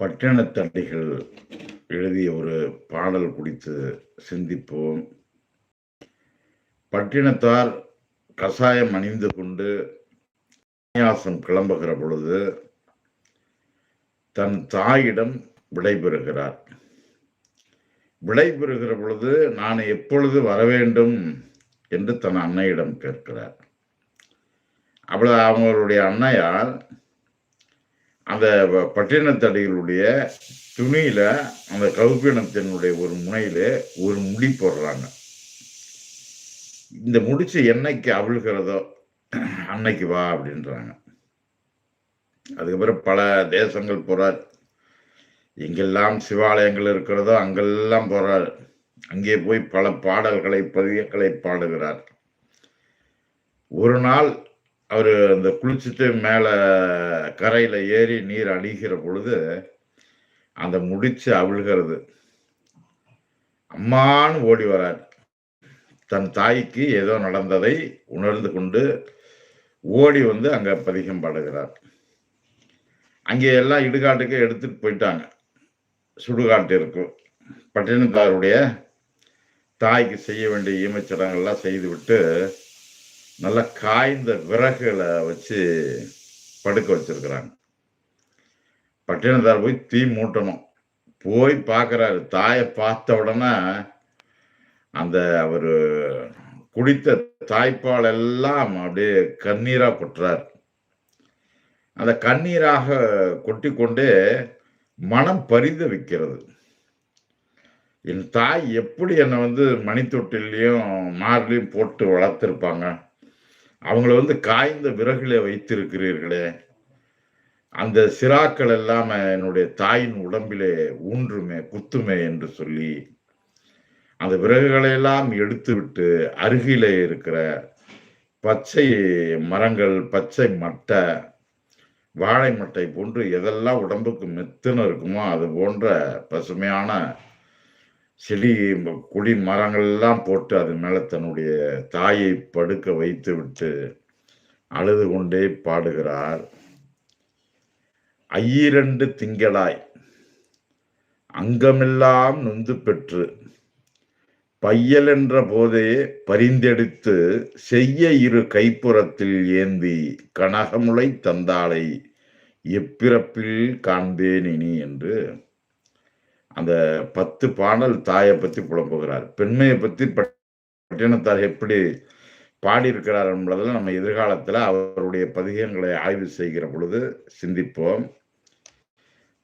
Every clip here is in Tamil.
பட்டினத்தடிகள் எழுதிய ஒரு பாடல் குறித்து சிந்திப்போம். பட்டினத்தார் கசாயம் அணிந்து கொண்டு சன்னியாசம் கிளம்புகிற பொழுது தன் தாயிடம் விடைபெறுகிறார் விடைபெறுகிற பொழுது நான் எப்பொழுது வர வேண்டும் என்று தன் அன்னையிடம் கேட்கிறார். அவ்வளவு அவங்களுடைய அன்னையால் அந்த பட்டினத்தடிகளுடைய துணியில அந்த கவுப்பினத்தினுடைய ஒரு முனையில ஒரு முடி போடுறாங்க. இந்த முடிச்சு என்னைக்கு அவிழ்கிறதோ அன்னைக்கு வா அப்படின்றாங்க. அதுக்கப்புறம் பல தேசங்கள் போறார். எங்கெல்லாம் சிவாலயங்கள் இருக்கிறதோ அங்கெல்லாம் போறார். அங்கே போய் பல பாடல்களை பதியங்களை பாடுகிறார். ஒரு நாள் அவர் அந்த குளிச்சுட்டு மேலே கரையில் ஏறி நீர் அடிக்கிற பொழுது அந்த முடிச்சு அவிழ்கிறது. அம்மான்னு ஓடி வரார். தன் தாய்க்கு ஏதோ நடந்ததை உணர்ந்து கொண்டு ஓடி வந்து அங்கே பதிகம் பாடுகிறார். அங்கே எல்லாம் இடுகாட்டுக்கு எடுத்துட்டு போயிட்டாங்க. சுடுகாட்டு இருக்கும் பட்டினத்தாருடைய தாய்க்கு செய்ய வேண்டிய ஈமச்சடங்கள்லாம் செய்துவிட்டு நல்லா காய்ந்த விறகுகளை வச்சு படுக்க வச்சிருக்கிறாங்க. பட்டினத்தார் போய் தீ மூட்டணும். போய் பார்க்குறாரு. தாயை பார்த்த உடனே அந்த அவர் குடித்த தாய்ப்பால் எல்லாம் அப்படியே கண்ணீராக கொட்டுறார். அந்த கண்ணீராக கொட்டி கொண்டே மனம் பரிந்து வைக்கிறது. என் தாய் எப்படி என்னை வந்து மணித்தொட்டிலையும் மார்லையும் போட்டு வளர்த்துருப்பாங்க? அவங்கள வந்து காய்ந்த விறகுல வைத்திருக்கிறீர்களே. அந்த சிராக்கள் எல்லாம் என்னுடைய தாயின் உடம்பிலே ஊன்றுமே குத்துமே என்று சொல்லி அந்த விறகுகளை எல்லாம் எடுத்து விட்டு அருகிலே இருக்கிற பச்சை மரங்கள் பச்சை மட்டை வாழை மட்டை போன்று எதெல்லாம் உடம்புக்கு மெத்துன்னு இருக்குமோ அது போன்ற பசுமையான செடி குடி மரங்கள்லாம் போட்டு அது மேலே தன்னுடைய தாயை படுக்க வைத்து விட்டு அழுது கொண்டே பாடுகிறார். ஐயிரண்டு திங்களாய் அங்கமெல்லாம் நொந்து பெற்று பையல் என்ற போதே பரிந்தெடுத்து செய்ய இரு கைப்புறத்தில் ஏந்தி கனகமுளை தந்தாளை எப்பிறப்பில் காண்பேன் இனி என்று அந்த பத்து பாடல் தாயை பற்றி புலம்புகிறார் பெண்மையை பற்றி பட்டினத்தார் எப்படி பாடியிருக்கிறார் என்பதில் நம்ம எதிர்காலத்தில் அவருடைய பதிகங்களை ஆய்வு செய்கிற பொழுது சிந்திப்போம்.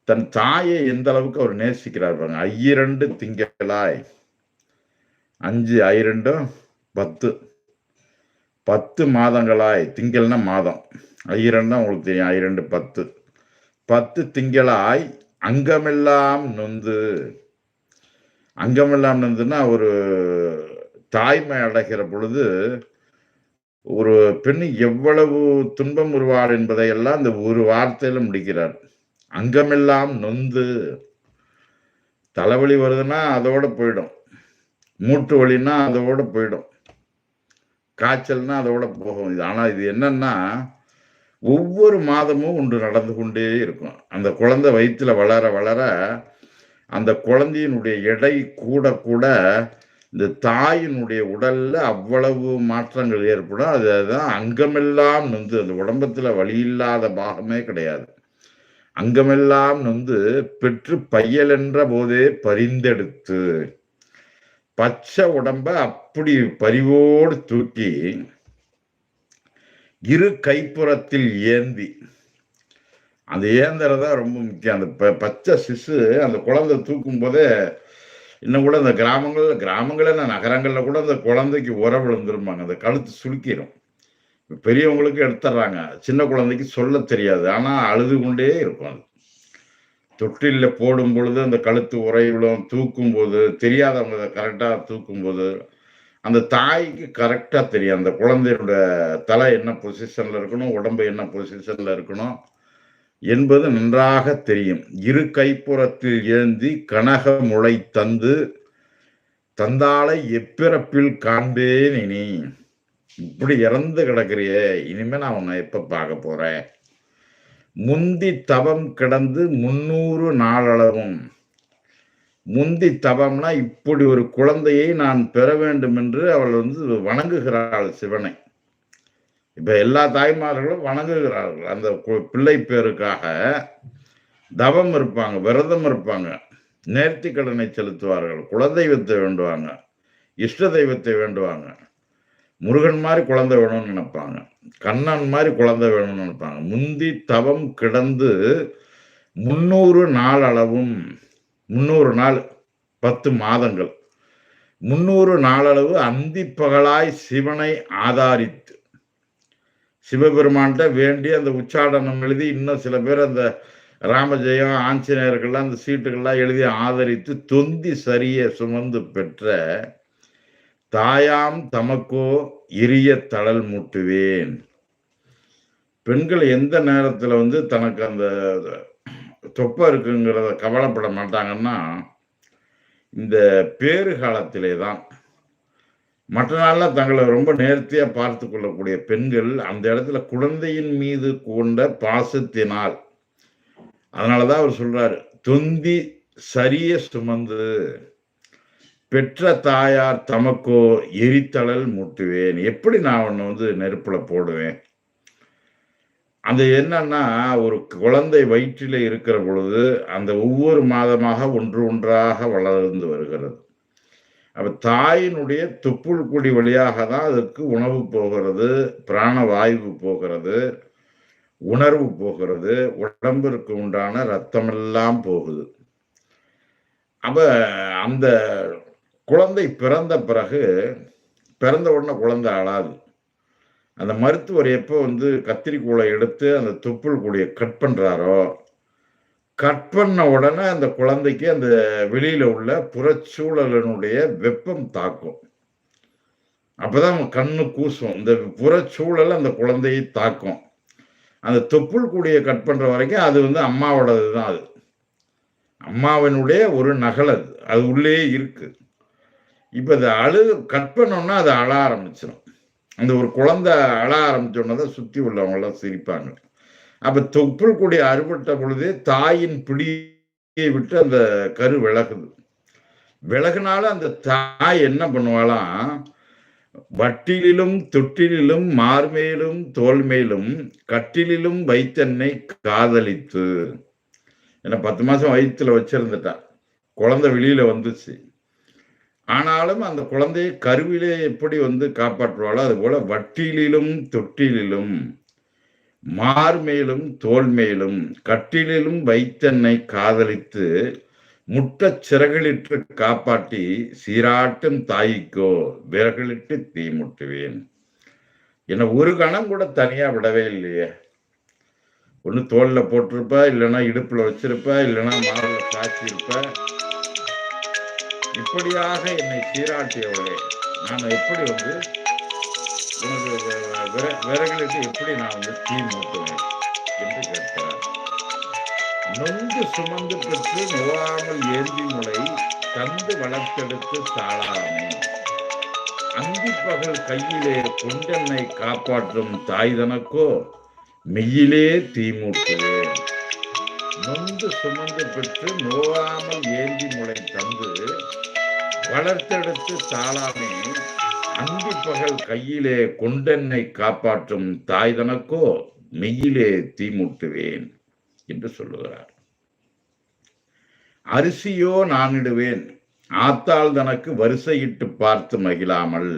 தன் தாயை எந்த அளவுக்கு அவர் நேசிக்கிறார் பாருங்க. ஐயிரண்டு திங்களாய். அஞ்சு ஐரெண்டும் பத்து. பத்து மாதங்களாய். திங்கள்னா மாதம். ஐயிரண்டா உங்களுக்கு தெரியும். ஐரெண்டு பத்து. பத்து திங்களாய் அங்கமெல்லாம் நொந்து அங்கமெல்லாம் நொந்துன்னா ஒரு தாய்மை அடைகிற பொழுது ஒரு பெண் எவ்வளவு துன்பம் உருவார் என்பதை எல்லாம் இந்த ஒரு வார்த்தையில முடிக்கிறார். அங்கமெல்லாம் நொந்து தலைவலி வருதுன்னா அதோட போயிடும். மூட்டு வலின்னா அதோட போயிடும். காய்ச்சல்னா அதோட போகும். இது ஆனால் இது என்னன்னா ஒவ்வொரு மாதமும் ஒன்று நடந்து கொண்டே இருக்கும். அந்த குழந்தை வயிற்றுல வளர வளர அந்த குழந்தையினுடைய எடை கூட கூட இந்த தாயினுடைய உடலில் அவ்வளவு மாற்றங்கள் ஏற்படும். அதுதான் அங்கமெல்லாம் நொந்து அந்த உடம்பத்தில் வழி இல்லாத பாகமே கிடையாது. அங்கமெல்லாம் நொந்து பெற்று பையல் என்ற போதே பரிந்தெடுத்து பச்சை உடம்ப அப்படி பரிவோடு தூக்கி இரு கைப்புறத்தில் ஏந்தி. அந்த ஏந்திரதா ரொம்ப முக்கியம். அந்த பச்சை சிசு அந்த குழந்தை தூக்கும் போதே இன்னும் கூட இந்த கிராமங்களில் கிராமங்களில் நகரங்களில் கூட அந்த குழந்தைக்கு உர விழுந்துருப்பாங்க அந்த கழுத்து சுருக்கிடும் பெரியவங்களுக்கு எடுத்துட்றாங்க சின்ன குழந்தைக்கு சொல்ல தெரியாது. ஆனால் அழுது கொண்டே இருக்கும் அது. தொட்டிலில் போடும் பொழுது அந்த கழுத்து உரை விழும் தூக்கும் போது தெரியாதவங்க கரெக்டாக தூக்கும் போது அந்த தாய்க்கு கரெக்டாக தெரியும். அந்த குழந்தையோட தலை என்ன பொசிஷனில் இருக்கணும் உடம்பு என்ன பொசிஷனில் இருக்கணும் என்பது நன்றாக தெரியும். இரு கைப்புறத்தில் ஏந்தி கனக முளை தந்து தந்தாளை எப்பிறப்பில் காண்பேன் இனி. இப்படி இறந்து கிடக்கிறியே இனிமே நான் உன்னை எப்போ பார்க்க போகிறேன் முந்தி தவம் கிடந்து முன்னூறு நாளளவும் முந்தி தவம்னா இப்படி ஒரு குழந்தையை நான் பெற வேண்டும் என்று அவள் வந்து வணங்குகிறாள் சிவனை. இப்ப எல்லா தாய்மார்களும் வணங்குகிறார்கள். அந்த பிள்ளை பேருக்காக தவம் இருப்பாங்க விரதம் இருப்பாங்க. நேர்த்தி கடனை செலுத்துவார்கள் குலதெய்வத்தை வேண்டுவாங்க இஷ்ட தெய்வத்தை வேண்டுவாங்க. முருகன் மாதிரி குழந்தை வேணும்னு நினைப்பாங்க கண்ணன் மாதிரி குழந்தை வேணும்னு நினைப்பாங்க. முந்தி தவம் கிடந்து முன்னூறு நாள் முன்னூறு நாள் பத்து மாதங்கள். முன்னூறு நாளளவு அந்தி பகலாய் சிவனை ஆதாரித்து. சிவபெருமான்கிட்ட வேண்டி அந்த உச்சாடனம் எழுதி இன்னும் சில பேர் அந்த ராமஜெயம் ஆஞ்சநேயர்கள்லாம் அந்த சீட்டுகள்லாம் எழுதி ஆதரித்து தொந்தி சரிய சுமந்து பெற்ற தாயாம் தமக்கோ இரிய தளல் மூட்டுவேன். பெண்கள் எந்த நேரத்தில் வந்து தனக்கு அந்த தொப்பை இருக்குங்கிறத கவலைப்பட மாட்டாங்கன்னா இந்த பேறு காலத்திலே தான் மற்ற நாளில் தங்களை ரொம்ப நேர்த்தியாக பார்த்து கொள்ளக்கூடிய பெண்கள் அந்த இடத்துல குழந்தையின் மீது கொண்ட பாசத்தினால் அதனாலதான் அவர் சொல்கிறார் தொந்தி சரிய சுமந்து பெற்ற தாயார் தமக்கோ எரித்தளல் மூட்டுவேன். எப்படி நான் ஒன்று வந்து நெருப்பில் போடுவேன்? அந்த என்னன்னா ஒரு குழந்தை வயிற்றில் இருக்கிற பொழுது அந்த ஒவ்வொரு மாதமாக ஒன்று ஒன்றாக வளர்ந்து வருகிறது. அப்போ தாயினுடைய தொப்புள் குடி வழியாக தான் அதுக்கு உணவு போகிறது பிராணவாயு போகிறது உணர்வு போகிறது உடம்பிற்கு உண்டான ரத்தமெல்லாம் போகுது. அப்போ அந்த குழந்தை பிறந்த பிறகு பிறந்த உடனே குழந்தை அழாது. அந்த மருத்துவர் எப்போ வந்து கத்திரிக்கோளை எடுத்து அந்த தொப்புள் கூடிய கட் பண்ணுறாரோ கட் பண்ண உடனே அந்த குழந்தைக்கு அந்த வெளியில் உள்ள புறச்சூழலினுடைய வெப்பம் தாக்கும். அப்போதான் கண்ணு கூசும். இந்த புறச்சூழல் அந்த குழந்தையை தாக்கும். அந்த தொப்புள் கூடிய கட் பண்ணுற வரைக்கும் அது வந்து அம்மாவோடது தான் அது. அம்மாவினுடைய ஒரு நகல் அது. அது உள்ளே இருக்குது இப்போ அதை அழு கட் பண்ணோன்னா அது அழ ஆரம்பிச்சிடும் அந்த ஒரு குழந்தை அழ ஆரம்பிச்சோன்னா சுற்றி உள்ளவங்களாம் சிரிப்பாங்க. அப்போ தொப்புள் கூடிய அறுபட்ட பொழுதே தாயின் பிடியை விட்டு அந்த கரு விலகுது. விலகுனாலும் அந்த தாய் என்ன பண்ணுவாளாம்? வட்டிலும் தொட்டிலும் மார்மேலும் தோல்மேலும் கட்டிலும் வைத்தன்னை காதலித்து என்ன பத்து மாதம் வயிற்றுல வச்சிருந்துட்டான் குழந்தை வெளியில வந்துச்சு. ஆனாலும் அந்த குழந்தையை கருவிலே எப்படி வந்து காப்பாற்றுவாளோ அது போல வட்டிலிலும் தொட்டிலும் மார்மேலும் தோல்மேலும் கட்டிலும் வைத்தன்னை காதலித்து முட்டச் சிறகளிட்டு காப்பாற்றி சீராட்டும் தாய்க்கோ விறகளிட்டு தீ முட்டுவேன். என்னை ஒரு கணம் கூட தனியா விடவே இல்லையே. ஒன்று தோல்ல போட்டிருப்ப இல்லைன்னா இடுப்புல வச்சிருப்ப இல்லைன்னா மாரில் காய்ச்சிருப்ப இப்படியாக என்னை சீராட்டியவளே. நான் எப்படி வந்து உனக்கு விறகுகளுக்கு எப்படி நான் வந்து தீ மூட்டுவேன் என்று கேட்கிறார். நொந்து சுமந்து பெற்று நோவாமல் ஏந்தி முளை தந்து வளர்த்தெடுத்து தாளாமே அந்திப்பகல் கையிலே கொண்டென்னை காப்பாற்றும் தாய் தனக்கோ மெய்யிலே தீமூட்டுவேன் நொந்து சுமந்து பெற்று நோவாமல் ஏந்தி முளை தந்து வளர்த்தெடுத்து தாளாமே அன்பு பகல் கையிலே கொண்டென்னை காப்பாற்றும் தாய் தனக்கோ மெய்யிலே தீமூட்டுவேன் என்று சொல்லுகிறார். அரிசியோ நானிடுவேன் ஆத்தாள் தனக்கு வரிசையிட்டு பார்த்து மகிழாமல்.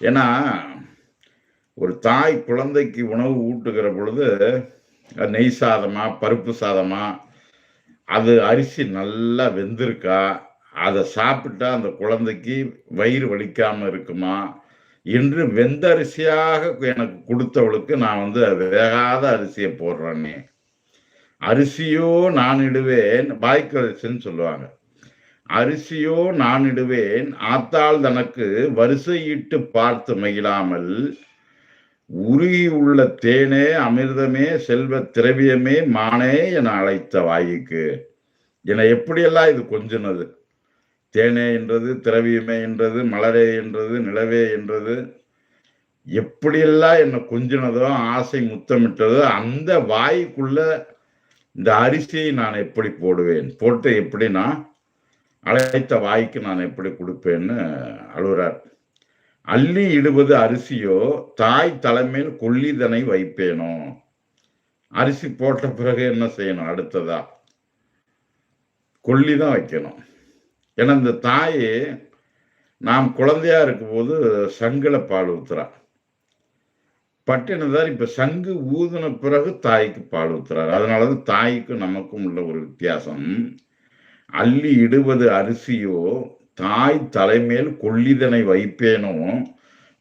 ஏன்னா ஒரு தாய் குழந்தைக்கு உணவு ஊட்டுகிற பொழுது நெய் சாதமா பருப்பு சாதமா அது அரிசி நல்லா வெந்திருக்கா அதை சாப்பிட்டா அந்த குழந்தைக்கு வயிறு வலிக்காம இருக்குமா? என்று வெந்த அரிசியாக எனக்கு கொடுத்தவளுக்கு நான் வந்து வேகாத அரிசியை போடுறேன்னே அரிசியோ நான் இடுவேன் வாய்க்கு அரிசின்னு சொல்லுவாங்க. அரிசியோ நான் இடுவேன் ஆத்தாள் தனக்கு வரிசையிட்டு பார்த்து மகிழாமல் உருகி உள்ள தேனே அமிர்தமே செல்வ திரவியமே மானே என அழைத்த வாய்க்கு. என எப்படியெல்லாம் இது கொஞ்சினது? தேனே என்றது திரவியமே என்றது மலரே என்றது நிலவே என்றது. எப்படியெல்லாம் என்னை கொஞ்சினதோ ஆசை முத்தமிட்டதோ அந்த வாய்க்குள்ள இந்த அரிசியை நான் எப்படி போடுவேன்? போட்டு எப்படி நான் அழைத்த வாய்க்கு நான் எப்படி கொடுப்பேன்னு அழுகிறார். அள்ளி இடுவது அரிசியோ தாய் தலைமையில் கொல்லிதனை வைப்பேனோ? அரிசி போட்ட பிறகு என்ன செய்யணும்? அடுத்ததா? கொல்லி தான் வைக்கணும். ஏன்னா இந்த தாய் நாம் குழந்தையா இருக்கும்போது சங்குல பால் ஊத்துறா. பட்டினதார் இப்ப சங்கு ஊதுன பிறகு தாய்க்கு பால் ஊத்துறாரு. அதனாலதான் தாய்க்கும் நமக்கும் உள்ள ஒரு வித்தியாசம். அள்ளி இடுவது அரிசியோ தாய் தலைமேல் கொள்ளிதனை வைப்பேனோ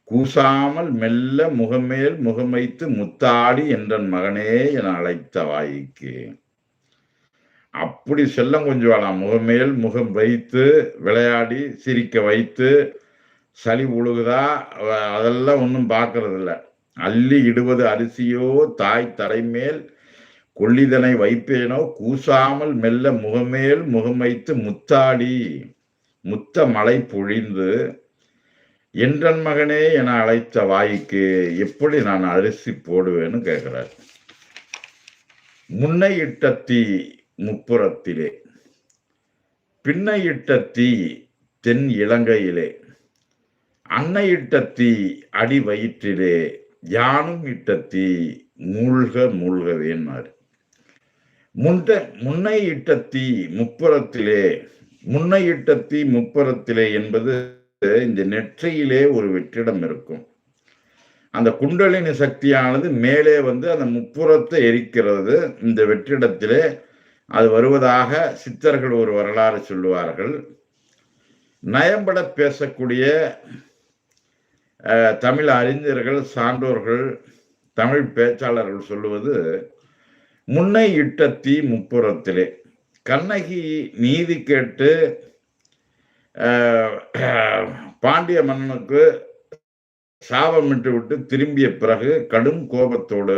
கூசாமல் மெல்ல முகமேல் முகமைத்து முத்தாடி என்றன் மகனே என அழைத்த வாய்க்கு. அப்படி செல்லம் கொஞ்சம் முகமேல் முகம் வைத்து விளையாடி சிரிக்க வைத்து சளி உழுகுதா? அதெல்லாம் ஒன்றும் பார்க்கறது இல்லை அள்ளி இடுவது அரிசியோ தாய் தலைமேல் கொள்ளிதனை வைப்பேனோ? கூசாமல் மெல்ல முகமேல் முகம் வைத்து முத்தாடி முத்த மலை பொழிந்து என்றன் மகனே என அழைத்த வாய்க்கு எப்படி நான் அரிசி போடுவேன்னு கேட்கிறார் முன்னையிட்ட தீ முப்புறத்திலே. பின்னையிட்ட தீ தென் இலங்கையிலே. அன்னையிட்ட தீ அடி வயிற்றிலே. யானும் இட்ட தீ மூழ்க மூழ்கவேன்னாரு முன்ன முன்னை இட்ட தீ முப்புறத்திலே. முன்னை இட்ட தீ முப்புறத்திலே என்பது இந்த நெற்றையிலே ஒரு வெற்றிடம் இருக்கும். அந்த குண்டலினி சக்தியானது மேலே வந்து அந்த முப்புறத்தை எரிக்கிறது. இந்த வெற்றிடத்திலே அது வருவதாக சித்தர்கள் ஒரு வரலாறு சொல்லுவார்கள். நயம்பட பேசக்கூடிய தமிழ் அறிஞர்கள் சான்றோர்கள் தமிழ் பேச்சாளர்கள் சொல்லுவது முன்னை இட்ட தீ முப்புறத்திலே. கண்ணகி நீதி கேட்டு பாண்டிய மன்னனுக்கு சாபமிட்டு விட்டு திரும்பிய பிறகு கடும் கோபத்தோடு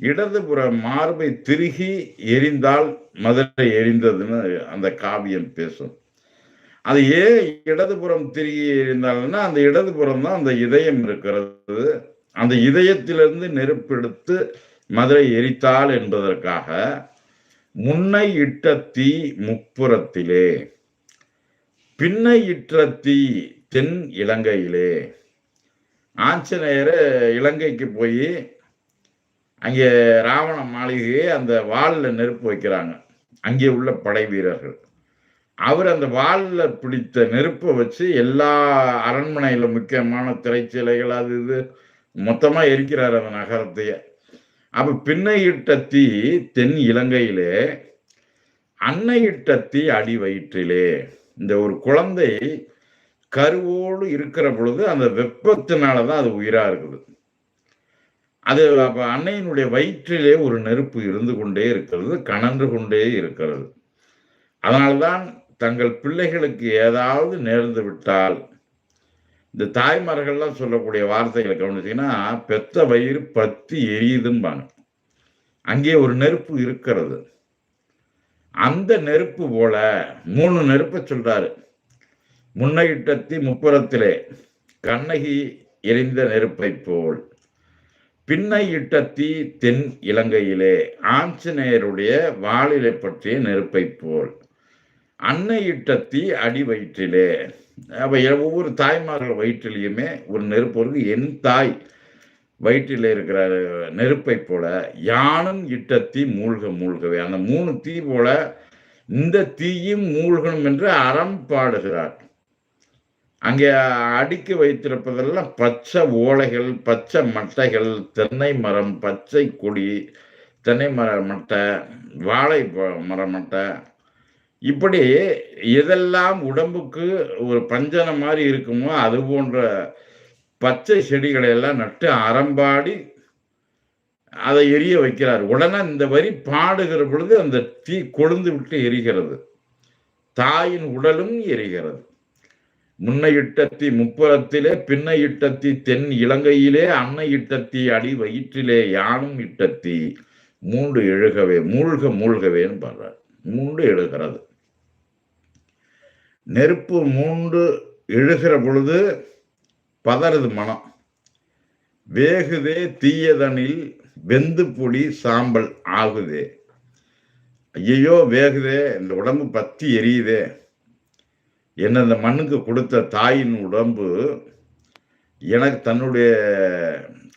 இடதுபுற மார்பை திருகி எரிந்தால் மதுரை எரிந்ததுன்னு அந்த காவியம் பேசும். அது ஏன் இடதுபுறம் திருகி எரிந்தால்னா அந்த இடதுபுறம் தான் அந்த இதயம் இருக்கிறது. அந்த இதயத்திலிருந்து நெருப்பெடுத்து மதுரை எரித்தாள் என்பதற்காக முன்னை இட்ட தீ முப்புறத்திலே பின்னை இட்ட தீ தென் இலங்கையிலே. ஆஞ்சநேயர் இலங்கைக்கு போய் அங்கே ராவண மாளிகையை அந்த வாலில் நெருப்பு வைக்கிறாங்க. அங்கே உள்ள படை வீரர்கள். அவர் அந்த வாலில் பிடித்த நெருப்பை வச்சு எல்லா அரண்மனையில் முக்கியமான திரைச்சிலைகள் அது இது மொத்தமாக எரிக்கிறார் அந்த நகரத்தையே. அப்போ பின்னையிட்ட தீ தென் இலங்கையிலே அன்னையிட்ட தீ அடி வயிற்றிலே இந்த ஒரு குழந்தை கருவோடு இருக்கிற பொழுது அந்த வெப்பத்தினால தான் அது உயிராக இருக்குது. அது அன்னையினுடைய வயிற்றிலே ஒரு நெருப்பு இருந்து கொண்டே இருக்கிறது கணன்று கொண்டே இருக்கிறது. அதனால்தான் தங்கள் பிள்ளைகளுக்கு ஏதாவது நேர்ந்து விட்டால் இந்த தாய்மார்கள்லாம் சொல்லக்கூடிய வார்த்தைகளை கவனிச்சிங்கன்னா பெத்த வயிறு பத்தி எரியுதும்பாங்க. அங்கே ஒரு நெருப்பு இருக்கிறது. அந்த நெருப்பு போல மூணு நெருப்பை சொல்றாரு. முன்னையிட்டத்தி முப்புறத்திலே கண்ணகி எரிந்த நெருப்பை போல். பின்னை இட்டத்தி தென் இலங்கையிலே ஆஞ்சநேயருடைய வாளிலை பற்றிய நெருப்பை போல். அன்னை இட்டத்தி அடி வயிற்றிலே. அப்ப ஒவ்வொரு தாய்மார்கள் வயிற்றிலையுமே ஒரு நெருப்பு இருக்கு. என் தாய் வயிற்றில் இருக்கிற நெருப்பை போல யானும் இட்ட தீ மூழ்க மூழ்கவே. அந்த மூணு தீ போல இந்த தீயும் மூழ்கணும் என்று அறம் பாடுகிறார் அங்கே அடுக்கி வைத்திருப்பதெல்லாம் பச்சை ஓலைகள் பச்சை மட்டைகள் தென்னை மரம் பச்சை கொடி தென்னை மர மட்டை வாழை மர மட்டை. இப்படி எதெல்லாம் உடம்புக்கு ஒரு பஞ்சனை மாதிரி இருக்குமோ அது போன்ற பச்சை செடிகளை எல்லாம் நட்டு அறம்பாடி அதை எரிய வைக்கிறார். உடனே இந்த வரி பாடுகிற பொழுது அந்த தீ கொழுந்து விட்டு எரிகிறது. தாயின் உடலும் எரிகிறது. முன்னை இட்டத்தி முப்புறத்திலே பின்னை இட்டத்தி தென் இலங்கையிலே அன்னை இட்டத்தி அடி வயிற்றிலே யானும் இட்டத்தி மூன்று எழுகவே மூழ்க மூழ்கவேன்னு பாடுறார். மூன்று எழுகிறது. நெருப்பு மூன்று எழுகிற பொழுது பதறது மனம். வேகுதே தீயதனில் வெந்து பொடி சாம்பல் ஆகுதே. ஐயையோ வேகுதே இந்த உடம்பு பத்தி எரியுதே. என்ன இந்த மண்ணுக்கு கொடுத்த தாயின் உடம்பு எனக்கு தன்னுடைய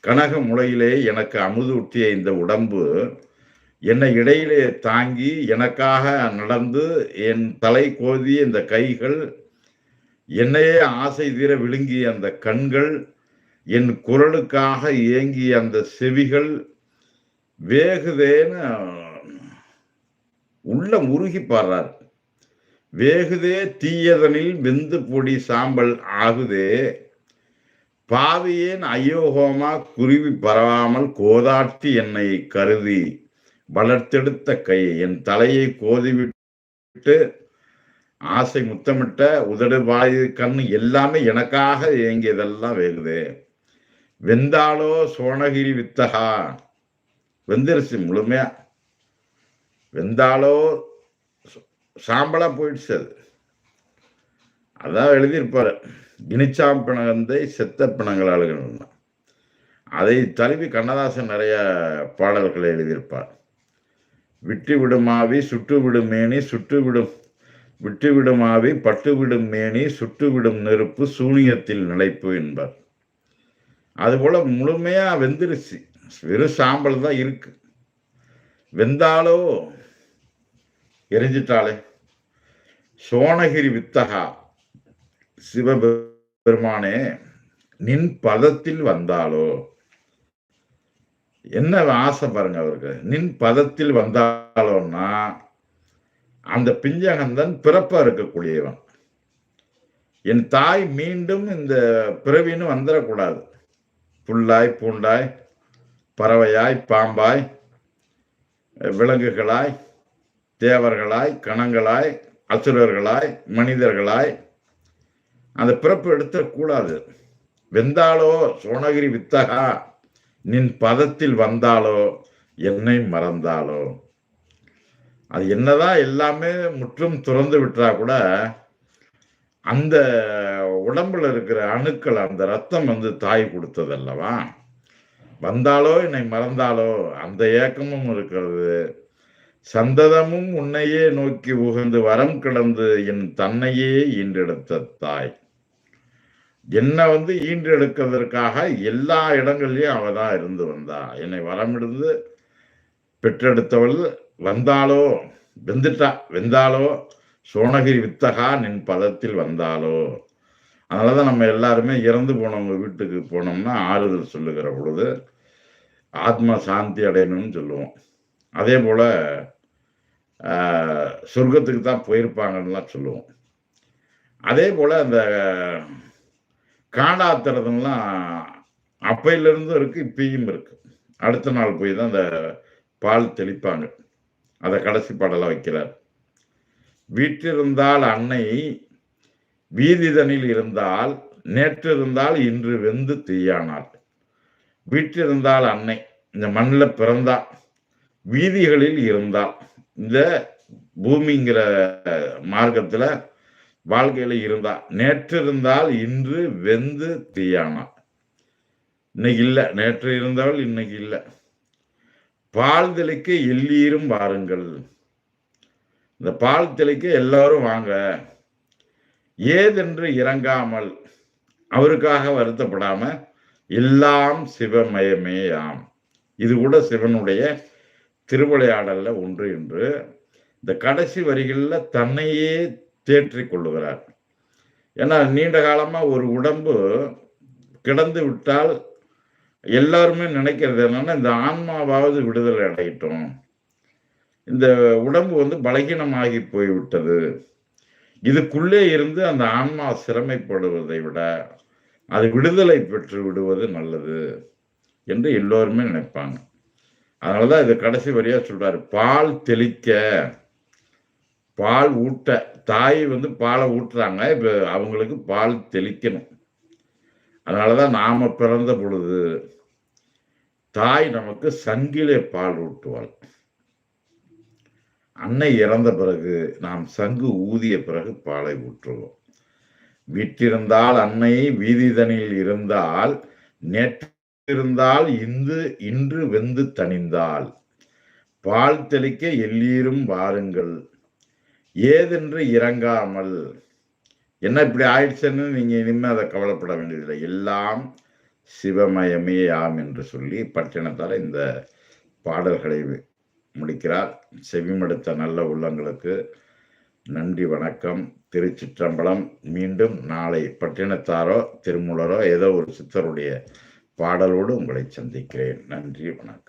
கனக முளையிலே எனக்கு அமுது ஊட்டிய இந்த உடம்பு என்னை இடையிலே தாங்கி எனக்காக நடந்து என் தலை கோதிய இந்த கைகள் என்னையே ஆசை தீர விழுங்கிய அந்த கண்கள் என் குரலுக்காக ஏங்கிய அந்த செவிகள் வேகுதேன்னு உள்ள முருகி பாடுறார் வேகுதே தீயதனில் வெந்து பொடி சாம்பல் ஆகுதே. பாவியேன் ஐயோகோமா குருவி பரவாமல் கோதாட்டி என்னை கருதி வளர்த்தெடுத்த கை. என் தலையை கோதிவிட்டு ஆசை முத்தமிட்ட உதடு வாயு கண் எல்லாமே எனக்காக இயங்கியதெல்லாம் வேகுது. வெந்தாலோ சோனகிரி வித்தகா. வெந்திருச்சு முழுமையா. வெந்தாலோ சாம்பலா போயிடுச்சு அது. அதான் எழுதியிருப்பாரு. கினிச்சாம் பிணகந்தை செத்த பிணங்கள் ஆளுகள் அதை தழுவி கண்ணதாசன் நிறைய பாடல்களை எழுதியிருப்பார். விட்டு விடுமாவி சுட்டு விடும் மேனி சுட்டு விடும் விட்டு விடுமாவி பட்டு விடும் மேனி சுட்டு விடும் நெருப்பு சூனியத்தில் நிலைப்பு என்பார். அதுபோல முழுமையா வெந்துருச்சு. வெறும் சாம்பல் தான் இருக்கு. வெந்தாலோ எரிஞ்சிட்டாளே சோனகிரி வித்தகா. சிவபெருமானே நின் பதத்தில் வந்தாலோ? என்ன ஆசை பாருங்க அவருக்கு. நின் பதத்தில் வந்தாலோன்னா அந்த பிஞ்சகந்தன் பிறப்பா இருக்கக்கூடியவன். என் தாய் மீண்டும் இந்த பிறவின்னு வந்துடக்கூடாது புல்லாய் பூண்டாய் பறவையாய் பாம்பாய் விலங்குகளாய் தேவர்களாய் கணங்களாய் அசுரர்களாய் மனிதர்களாய் அந்த பிறப்பு எடுத்துக்கூடாது வெந்தாலோ சோனகிரி வித்தகா நின் பதத்தில் வந்தாலோ என்னை மறந்தாலோ. அது என்னதான் எல்லாமே முற்றும் துறந்து விட்டா கூட அந்த உடம்புல இருக்கிற அணுக்கள் அந்த ரத்தம் வந்து தாய் கொடுத்தது அல்லவா வந்தாலோ என்னை மறந்தாலோ அந்த ஏக்கமும் இருக்கிறது. சந்ததமும் உன்னையே நோக்கி உகந்து வரம் கிடந்து என் தன்னையே ஈன்றெடுத்த தாய். என்னை வந்து ஈன்றெடுக்கிறதற்காக எல்லா இடங்கள்லையும் அவ தான் இருந்து வந்தா. என்னை வரமிருந்து பெற்றெடுத்தவள் வந்தாலோ வெந்துட்டா வெந்தாலோ சோனகிரி வித்தகா நின் பதத்தில் வந்தாலோ. அதனாலதான் நம்ம எல்லாருமே இறந்து போனவங்க வீட்டுக்கு போனோம்னா ஆறுதல் சொல்லுகிற பொழுது ஆத்மா சாந்தி அடையணும்னு சொல்லுவோம். அதே போல சொர்க்கத்துக்கு தான் போயிருப்பாங்கன்னுலாம் சொல்லுவோம். அதே போல் அந்த காணாத்துறதுலாம் அப்பையிலிருந்தும் இருக்குது இப்பயும் இருக்குது அடுத்த நாள் போய் தான் அந்த பால் தெளிப்பாங்க. அதை கடைசி பாடலாக வைக்கிறார். வீற்றிருந்தால் அன்னை வீதிதனில் இருந்தால் நேற்று இருந்தால் இன்று வெந்து தீயானாள். வீற்றிருந்தால் அன்னை இந்த மண்ணில் பிறந்தா வீதிகளில் இருந்தால் இந்த பூமிங்கிற மார்க்கத்துல வாழ்க்கையில இருந்தா நேற்று இருந்தால் இன்று வெந்து தீயானா. இன்னைக்கு இல்லை நேற்று இருந்தால் இன்னைக்கு இல்லை. பால் தெளிக்க எல்லீரும் வாருங்கள். இந்த பால் தெளிக்க எல்லாரும் வாங்க. ஏதென்று இறங்காமல் அவருக்காக வருத்தப்படாம எல்லாம் சிவமயமேயாம். இது கூட சிவனுடைய திருவிளையாடல்ல ஒன்று என்று இந்த கடைசி வரிகளில் தன்னையே தேற்றி கொள்ளுகிறார். ஏன்னா நீண்ட காலமா ஒரு உடம்பு கிடந்து விட்டால் எல்லாருமே நினைக்கிறது என்னன்னா இந்த ஆன்மாவாவது விடுதலை அடையட்டும். இந்த உடம்பு வந்து பலகீனமாகி போய்விட்டது. இதுக்குள்ளே இருந்து அந்த ஆன்மா சிரமைப்படுவதை விட அது விடுதலை பெற்று விடுவது நல்லது என்று எல்லோருமே நினைப்பாங்க. அதனாலதான் இது கடைசி வரியா சொல்றாரு. பால் தெளிக்க பால் ஊட்ட தாய் வந்து பாலை ஊட்டுறாங்க. இப்போ அவங்களுக்கு பால் தெளிக்கணும். அதனாலதான் நாம பிறந்த பொழுது தாய் நமக்கு சங்கிலே பால் ஊட்டுவாள். அன்னை இறந்த பிறகு நாம் சங்கு ஊதிய பிறகு பாலை ஊற்றுவோம். வீட்டிருந்தால் அன்னை வீதிதனில் இருந்தால் நேற்று இருந்தால் இந்து இன்று வெந்து தணிந்தால் பால் தெளிக்க எல்லீரும் வாருங்கள். ஏதென்று இறங்காமல். என்ன இப்படி ஆயிடுச்சுன்னு நீங்க இனிமே அதை கவலைப்பட வேண்டியதில்லை. எல்லாம் சிவமயமே ஆம் என்று சொல்லி பட்டினத்தால் இந்த பாடல்களை முடிக்கிறார். செவிமடுத்த நல்ல உள்ளங்களுக்கு நன்றி வணக்கம். திருச்சிற்றம்பலம் மீண்டும் நாளை பட்டினத்தாரோ திருமூலரோ ஏதோ ஒரு சித்தருடைய பாடலோடு உங்களை சந்திக்கிறேன். நன்றி வணக்கம்.